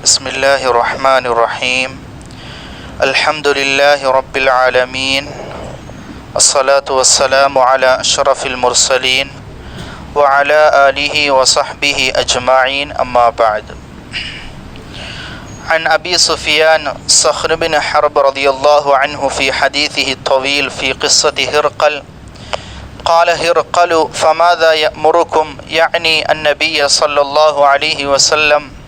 بسم الله الرحمن الرحيم. الحمد لله رب العالمين. الصلاة والسلام على أشرف المرسلين وعلى آله وصحبه أجمعين. أما بعد. عن أبي سفيان صخر بن حرب رضي الله عنه في حديثه الطويل في قصة هرقل. قال هرقل فماذا يأمركم؟ يعني النبي صلى الله عليه وسلم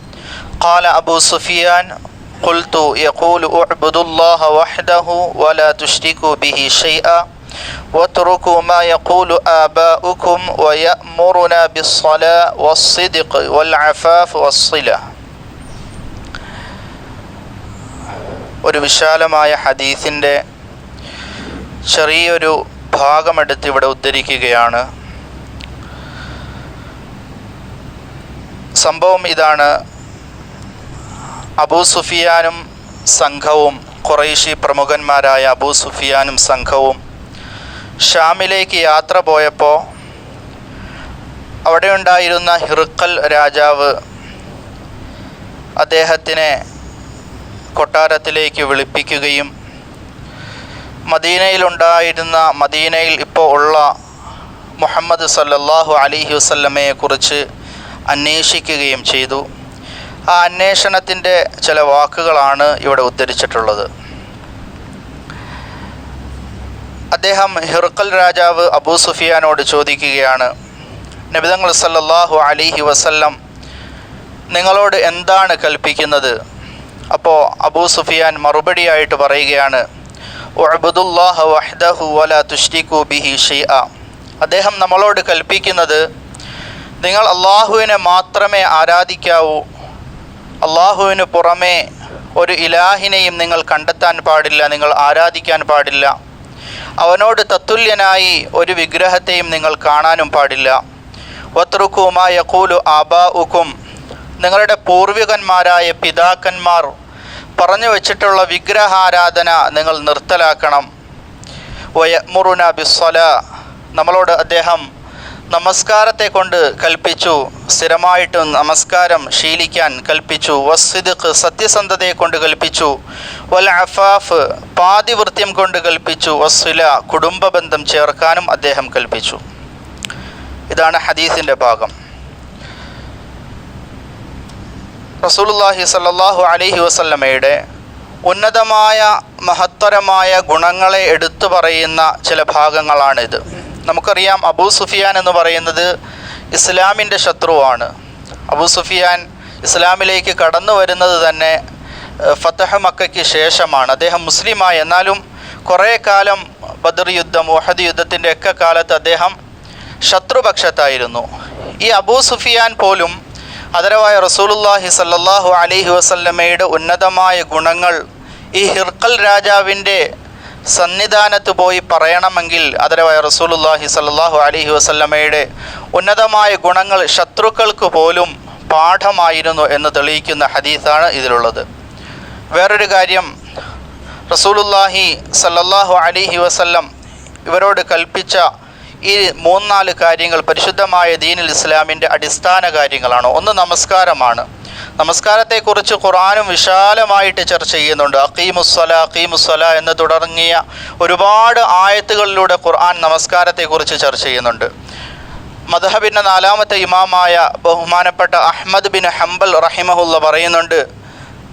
قال أبو سفيان قلت يقول اعبدوا الله وحده ولا تشركوا به شيئا واتركوا ما يقول آباؤكم ويأمرنا بالصلاة والصدق والعفاف والصلة ഒരു വിശാലമായ ഹദീസിൻ്റെ ചെറിയൊരു ഭാഗമെടുത്ത് ഇവിടെ ഉദ്ധരിക്കുകയാണ് സംഭവം ഇതാണ് അബൂ സുഫിയാനും സംഘവും കുറേശി പ്രമുഖന്മാരായ അബൂ സുഫിയാനും സംഘവും ഷാമിലേക്ക് യാത്ര പോയപ്പോൾ അവിടെ ഉണ്ടായിരുന്ന ഹിറുക്കൽ രാജാവ് അദ്ദേഹത്തിനെ കൊട്ടാരത്തിലേക്ക് വിളിപ്പിക്കുകയും മദീനയിലുണ്ടായിരുന്ന മദീനയിൽ ഇപ്പോൾ ഉള്ള മുഹമ്മദ് സല്ലല്ലാഹു അലിഹി വസല്ലമയെക്കുറിച്ച് അന്വേഷിക്കുകയും ചെയ്തു. ആ അന്വേഷണത്തിന്റെ ചില വാക്കുകളാണ് ഇവിടെ ഉദ്ധരിച്ചിട്ടുള്ളത്. അദ്ദേഹം ഹിർക്കൽ രാജാവ് അബൂ സുഫിയാനോട് ചോദിക്കുകയാണ് നബിതങ്ങൾ സല്ലാഹു അലിഹി വസല്ലം നിങ്ങളോട് എന്താണ് കൽപ്പിക്കുന്നത്? അപ്പോൾ അബൂ സുഫിയാൻ മറുപടിയായിട്ട് പറയുകയാണ് വഹ്ദഹു ബിഹി അദ്ദേഹം നമ്മളോട് കൽപ്പിക്കുന്നത് നിങ്ങൾ അള്ളാഹുവിനെ മാത്രമേ ആരാധിക്കാവൂ അള്ളാഹുവിന് പുറമേ ഒരു ഇലാഹിനെയും നിങ്ങൾ കണ്ടെത്താൻ പാടില്ല നിങ്ങൾ ആരാധിക്കാൻ പാടില്ല. അവനോട് തത്തുല്യനായി ഒരു വിഗ്രഹത്തെയും നിങ്ങൾ കാണാനും പാടില്ല. വത്രുക്കുമാ യക്കൂലു ആബാ ഉക്കും നിങ്ങളുടെ പൂർവികന്മാരായ പിതാക്കന്മാർ പറഞ്ഞു വച്ചിട്ടുള്ള വിഗ്രഹാരാധന നിങ്ങൾ നിർത്തലാക്കണം. വയമുറുന ബിസ്വല നമ്മളോട് അദ്ദേഹം നമസ്കാരത്തെ കൊണ്ട് കൽപ്പിച്ചു സ്ഥിരമായിട്ട് നമസ്കാരം ശീലിക്കാൻ കൽപ്പിച്ചു വസ്വിദ് സത്യസന്ധതയെ കൊണ്ട് കൽപ്പിച്ചു വൽ അഫാഫ് പാതിവൃത്യം കൊണ്ട് കൽപ്പിച്ചു വസ്വില കുടുംബ ബന്ധം ചേർക്കാനും അദ്ദേഹം കൽപ്പിച്ചു. ഇതാണ് ഹദീസിന്റെ ഭാഗം. റസൂലുള്ളാഹി സല്ലാഹു അലഹി വസല്ലമയുടെ ഉന്നതമായ മഹത്തരമായ ഗുണങ്ങളെ എടുത്തു പറയുന്ന ചില ഭാഗങ്ങളാണിത്. നമുക്കറിയാം അബൂ സുഫിയാൻ എന്ന് പറയുന്നത് ഇസ്ലാമിന്റെ ശത്രുവാണ്. അബൂ സുഫിയാൻ ഇസ്ലാമിലേക്ക് കടന്നു വരുന്നത് തന്നെ ഫത്തഹ മക്കയ്ക്ക് ശേഷമാണ്. അദ്ദേഹം മുസ്ലിമായി. എന്നാലും കുറേ കാലം ബദർ യുദ്ധം ഓഹദ് യുദ്ധത്തിന്റെ ഒക്കെ കാലത്ത് അദ്ദേഹം ശത്രുപക്ഷത്തായിരുന്നു. ഈ അബൂ സുഫിയാൻ പോലും അതരവായ റസൂലുല്ലാഹി സല്ലാഹു അലൈഹി വസല്ലമയുടെ ഉന്നതമായ ഗുണങ്ങൾ ഈ ഹിർക്കൽ രാജാവിന്റെ സന്നിധാനത്ത് പോയി പറയണമെങ്കിൽ അതരവായ റസൂലുല്ലാഹി സല്ലാഹു അലൈഹി വസല്ലമയുടെ ഉന്നതമായ ഗുണങ്ങൾ ശത്രുക്കൾക്ക് പോലും പാഠമായിരുന്നു എന്ന് തെളിയിക്കുന്ന ഹദീസാണ് ഇതിലുള്ളത്. വേറൊരു കാര്യം റസൂലുല്ലാഹി സല്ലല്ലാഹു അലിഹി വസല്ലം ഇവരോട് കൽപ്പിച്ച ഈ മൂന്നാൽ കാര്യങ്ങൾ പരിശുദ്ധമായ ദീനുൽ ഇസ്ലാമിന്റെ അടിസ്ഥാന കാര്യങ്ങളാണ്. ഒന്ന് നമസ്കാരമാണ്. നമസ്കാരത്തെക്കുറിച്ച് ഖുറാനും വിശാലമായിട്ട് ചർച്ച ചെയ്യുന്നുണ്ട്. അക്കീമുസ്വല അക്കീമുസ്വല എന്ന് തുടങ്ങിയ ഒരുപാട് ആയത്തുകളിലൂടെ ഖുർആൻ നമസ്കാരത്തെക്കുറിച്ച് ചർച്ച ചെയ്യുന്നുണ്ട്. മദഹബിന്റെ നാലാമത്തെ ഇമാമായ ബഹുമാനപ്പെട്ട അഹ്മദ് ബിൻ ഹംബൽ റഹിമഹുല്ല പറയുന്നുണ്ട്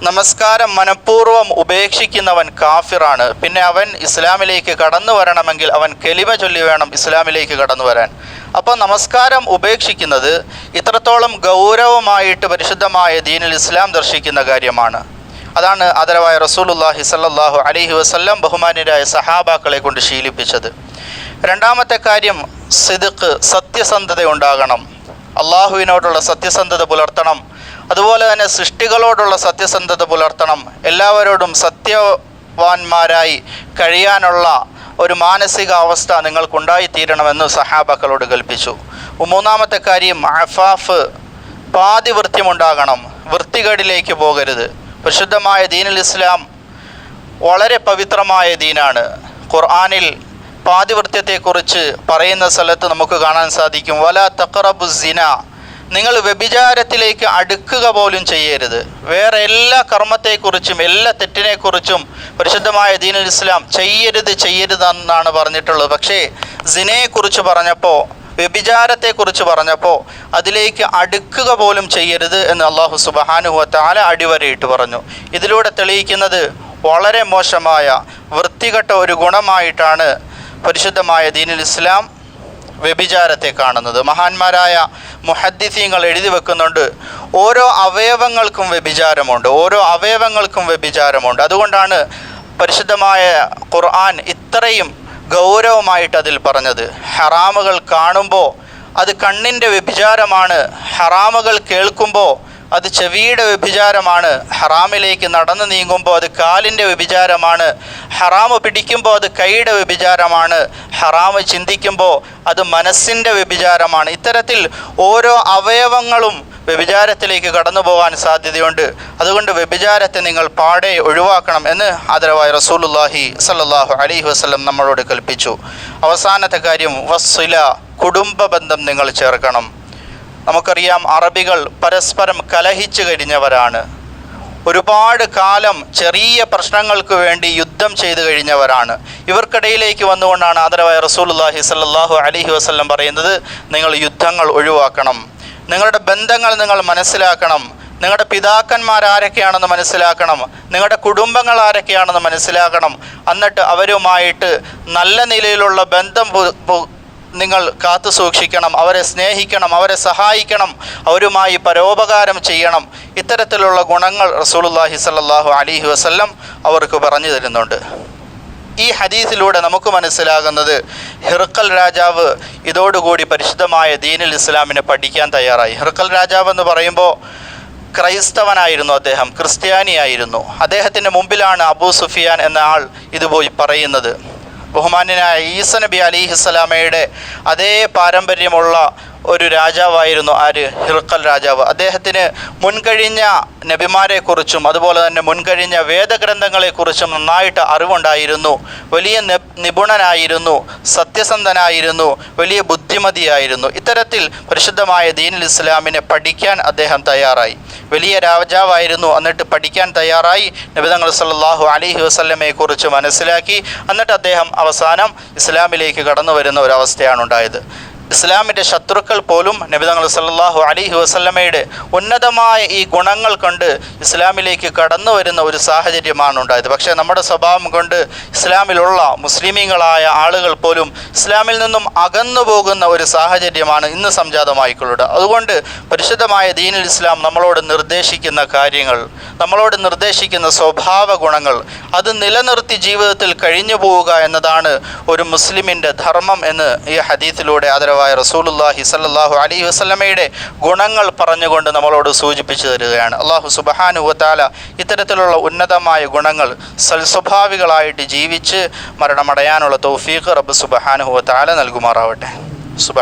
നമസ്കാരം മനഃപൂർവം ഉപേക്ഷിക്കുന്നവൻ കാഫിറാണ്. പിന്നെ അവൻ ഇസ്ലാമിലേക്ക് കടന്നു വരണമെങ്കിൽ അവൻ കെലിമ ചൊല്ലി വേണം ഇസ്ലാമിലേക്ക് കടന്നു വരാൻ. അപ്പോൾ നമസ്കാരം ഉപേക്ഷിക്കുന്നത് ഇത്രത്തോളം ഗൗരവമായിട്ട് പരിശുദ്ധമായ ദീനിൽ ഇസ്ലാം ദർശിക്കുന്ന കാര്യമാണ്. അതാണ് ആദരവായ റസൂലുല്ലാഹി സല്ലാഹു അലൈഹി വസ്ല്ലാം ബഹുമാനരായ സഹാബാക്കളെ കൊണ്ട് ശീലിപ്പിച്ചത്. രണ്ടാമത്തെ കാര്യം സിദുക്ക് സത്യസന്ധത ഉണ്ടാകണം. അള്ളാഹുവിനോടുള്ള സത്യസന്ധത പുലർത്തണം. അതുപോലെ തന്നെ സൃഷ്ടികളോടുള്ള സത്യസന്ധത പുലർത്തണം. എല്ലാവരോടും സത്യവാന്മാരായി കഴിയാനുള്ള ഒരു മാനസികാവസ്ഥ നിങ്ങൾക്കുണ്ടായിത്തീരണമെന്ന് സഹാബക്കളോട് കൽപ്പിച്ചു. മൂന്നാമത്തെ കാര്യം അഫാഫ് പാതി പാതിവൃത്യമുണ്ടാകണം. വൃത്തികേടിലേക്ക് പോകരുത്. പരിശുദ്ധമായ ദീനുൽ ഇസ്ലാം വളരെ പവിത്രമായ ദീനാണ്. ഖുർആാനിൽ പാതിവൃത്യത്തെക്കുറിച്ച് പറയുന്ന സ്ഥലത്ത് നമുക്ക് കാണാൻ സാധിക്കും. വല തക്കറബു സിന നിങ്ങൾ വ്യഭിചാരത്തിലേക്ക് അടുക്കുക പോലും ചെയ്യരുത്. വേറെ എല്ലാ കർമ്മത്തെക്കുറിച്ചും എല്ലാ തെറ്റിനെക്കുറിച്ചും പരിശുദ്ധമായ ദീനുൽ ഇസ്ലാം ചെയ്യരുത് ചെയ്യരുത് എന്നാണ് പറഞ്ഞിട്ടുള്ളത്. പക്ഷേ സിനയെക്കുറിച്ച് പറഞ്ഞപ്പോൾ വ്യഭിചാരത്തെക്കുറിച്ച് പറഞ്ഞപ്പോൾ അതിലേക്ക് അടുക്കുക പോലും ചെയ്യരുത് എന്ന് അള്ളാഹു സുബഹാനുഹത്താല അടിവരയിട്ട് പറഞ്ഞു. ഇതിലൂടെ തെളിയിക്കുന്നത് വളരെ മോശമായ വൃത്തികെട്ട ഒരു ഗുണമായിട്ടാണ് പരിശുദ്ധമായ ദീനുൽ ഇസ്ലാം വ്യഭിചാരത്തെ കാണുന്നത്. മഹാന്മാരായ മുഹദ്ദിസീങ്ങൾ എഴുതി വെക്കുന്നുണ്ട്. ഓരോ അവയവങ്ങൾക്കും വ്യഭിചാരമുണ്ട്. ഓരോ അവയവങ്ങൾക്കും വ്യഭിചാരമുണ്ട്. അതുകൊണ്ടാണ് പരിശുദ്ധമായ ഖുർആൻ ഇത്രയും ഗൗരവമായിട്ട് അതിൽ പറഞ്ഞത്. ഹറാമുകൾ കാണുമ്പോൾ അത് കണ്ണിന്റെ വ്യഭിചാരമാണ്. ഹറാമുകൾ കേൾക്കുമ്പോൾ അത് ചെവിയുടെ വ്യഭിചാരമാണ്. ഹറാമിലേക്ക് നടന്നു നീങ്ങുമ്പോൾ അത് കാലിന്റെ വ്യഭിചാരമാണ്. ഹറാമ് പിടിക്കുമ്പോൾ അത് കൈയുടെ വ്യഭിചാരമാണ്. ഹറാമ് ചിന്തിക്കുമ്പോൾ അത് മനസ്സിന്റെ വ്യഭിചാരമാണ്. ഇത്തരത്തിൽ ഓരോ അവയവങ്ങളും വ്യഭിചാരത്തിലേക്ക് കടന്നു പോകാൻ സാധ്യതയുണ്ട്. അതുകൊണ്ട് വ്യഭിചാരത്തെ നിങ്ങൾ പാടെ ഒഴിവാക്കണം എന്ന് ആദരവായ റസൂലുല്ലാഹി സല്ലാഹു അലൈഹി വസ്ലം നമ്മളോട് കൽപ്പിച്ചു. അവസാനത്തെ കാര്യം വസ്സുല കുടുംബ ബന്ധം നിങ്ങൾ ചേർക്കണം. നമുക്കറിയാം അറബികൾ പരസ്പരം കലഹിച്ചു കഴിഞ്ഞവരാണ്. ഒരുപാട് കാലം ചെറിയ പ്രശ്നങ്ങൾക്ക് വേണ്ടി യുദ്ധം ചെയ്തു കഴിഞ്ഞവരാണ്. ഇവർക്കിടയിലേക്ക് വന്നുകൊണ്ടാണ് ആദരവായ റസൂലുല്ലാഹി സല്ലാഹു അലഹി വസ്ലം പറയുന്നത് നിങ്ങൾ യുദ്ധങ്ങൾ ഒഴിവാക്കണം. നിങ്ങളുടെ ബന്ധങ്ങൾ നിങ്ങൾ മനസ്സിലാക്കണം. നിങ്ങളുടെ പിതാക്കന്മാർ ആരൊക്കെയാണെന്ന് മനസ്സിലാക്കണം. നിങ്ങളുടെ കുടുംബങ്ങൾ ആരൊക്കെയാണെന്ന് മനസ്സിലാക്കണം. എന്നിട്ട് അവരുമായിട്ട് നല്ല നിലയിലുള്ള ബന്ധം നിങ്ങൾ കാത്തു സൂക്ഷിക്കണം അവരെ സ്നേഹിക്കണം അവരെ സഹായിക്കണം അവരുമായി പരോപകാരം ചെയ്യണം. ഇത്തരത്തിലുള്ള ഗുണങ്ങൾ റസൂലുള്ളാഹി സല്ലാഹു അലിഹി വസ്ല്ലം അവർക്ക് പറഞ്ഞു തരുന്നുണ്ട്. ഈ ഹദീസിലൂടെ നമുക്ക് മനസ്സിലാകുന്നത് ഹിർക്കൽ രാജാവ് ഇതോടുകൂടി പരിശുദ്ധമായ ദീനുൽ ഇസ്ലാമിനെ പഠിക്കാൻ തയ്യാറായി. ഹിർക്കൽ രാജാവ് എന്ന് പറയുമ്പോൾ ക്രൈസ്തവനായിരുന്നു അദ്ദേഹം ക്രിസ്ത്യാനിയായിരുന്നു. അദ്ദേഹത്തിന്റെ മുമ്പിലാണ് അബൂ സുഫിയാൻ എന്ന ആൾ ഇതുപോയി പറയുന്നത്. ബഹുമാന്യനായ ഈസ നബി അലിഹിസ്സലാമയുടെ അതേ പാരമ്പര്യമുള്ള ഒരു രാജാവായിരുന്നു ആര്? ഹിർക്കൽ രാജാവ്. അദ്ദേഹത്തിന് മുൻകഴിഞ്ഞ നബിമാരെക്കുറിച്ചും അതുപോലെ തന്നെ മുൻകഴിഞ്ഞ വേദഗ്രന്ഥങ്ങളെക്കുറിച്ചും നന്നായിട്ട് അറിവുണ്ടായിരുന്നു. വലിയ നിപുണനായിരുന്നു സത്യസന്ധനായിരുന്നു വലിയ ബുദ്ധിമതിയായിരുന്നു. ഇത്തരത്തിൽ പരിശുദ്ധമായ ദീനുൽ ഇസ്ലാമിനെ പഠിക്കാൻ അദ്ദേഹം തയ്യാറായി. വലിയ രാജാവായിരുന്നു എന്നിട്ട് പഠിക്കാൻ തയ്യാറായി. നബിതങ്ങൾ സല്ലല്ലാഹു അലൈഹി വസ്ലമയെക്കുറിച്ച് മനസ്സിലാക്കി. എന്നിട്ട് അദ്ദേഹം അവസാനം ഇസ്ലാമിലേക്ക് കടന്നു വരുന്ന ഒരവസ്ഥയാണ് ഉണ്ടായത്. ഇസ്ലാമിന്റെ ശത്രുക്കൾ പോലും നബിതങ്ങൾ സല്ലാഹു അലൈഹി വസ്ലമയുടെ ഉന്നതമായ ഈ ഗുണങ്ങൾ കൊണ്ട് ഇസ്ലാമിലേക്ക് കടന്നു വരുന്ന ഒരു സാഹചര്യമാണ് ഉണ്ടായത്. പക്ഷേ നമ്മുടെ സ്വഭാവം കൊണ്ട് ഇസ്ലാമിലുള്ള മുസ്ലിമീങ്ങളായ ആളുകൾ പോലും ഇസ്ലാമിൽ നിന്നും അകന്നു പോകുന്ന ഒരു സാഹചര്യമാണ് ഇന്ന് സംജാതമായിക്കൊള്ളുക അതുകൊണ്ട് പരിശുദ്ധമായ ദീനുൽ ഇസ്ലാം നമ്മളോട് നിർദ്ദേശിക്കുന്ന കാര്യങ്ങൾ നമ്മളോട് നിർദ്ദേശിക്കുന്ന സ്വഭാവ ഗുണങ്ങൾ അത് നിലനിർത്തി ജീവിതത്തിൽ കഴിഞ്ഞു പോവുക എന്നതാണ് ഒരു മുസ്ലിമിന്റെ ധർമ്മം എന്ന് ഈ ഹദീത്തിലൂടെ ആദരവായ റസൂലുല്ലാഹി സല്ലാഹു അലൈഹി വസ്ലമയുടെ ഗുണങ്ങൾ പറഞ്ഞുകൊണ്ട് നമ്മളോട് സൂചിപ്പിച്ചു തരികയാണ്. അള്ളാഹു സുബഹാനുവത്താല ഇത്തരത്തിലുള്ള ഉന്നതമായ ഗുണങ്ങൾ സൽസ്വഭാവികളായിട്ട് ജീവിച്ച് മരണമടയാനുള്ള തൗഫീഖ് റബ്ബ് സുബഹാനുവത്താല നൽകുമാറാവട്ടെ. സുബ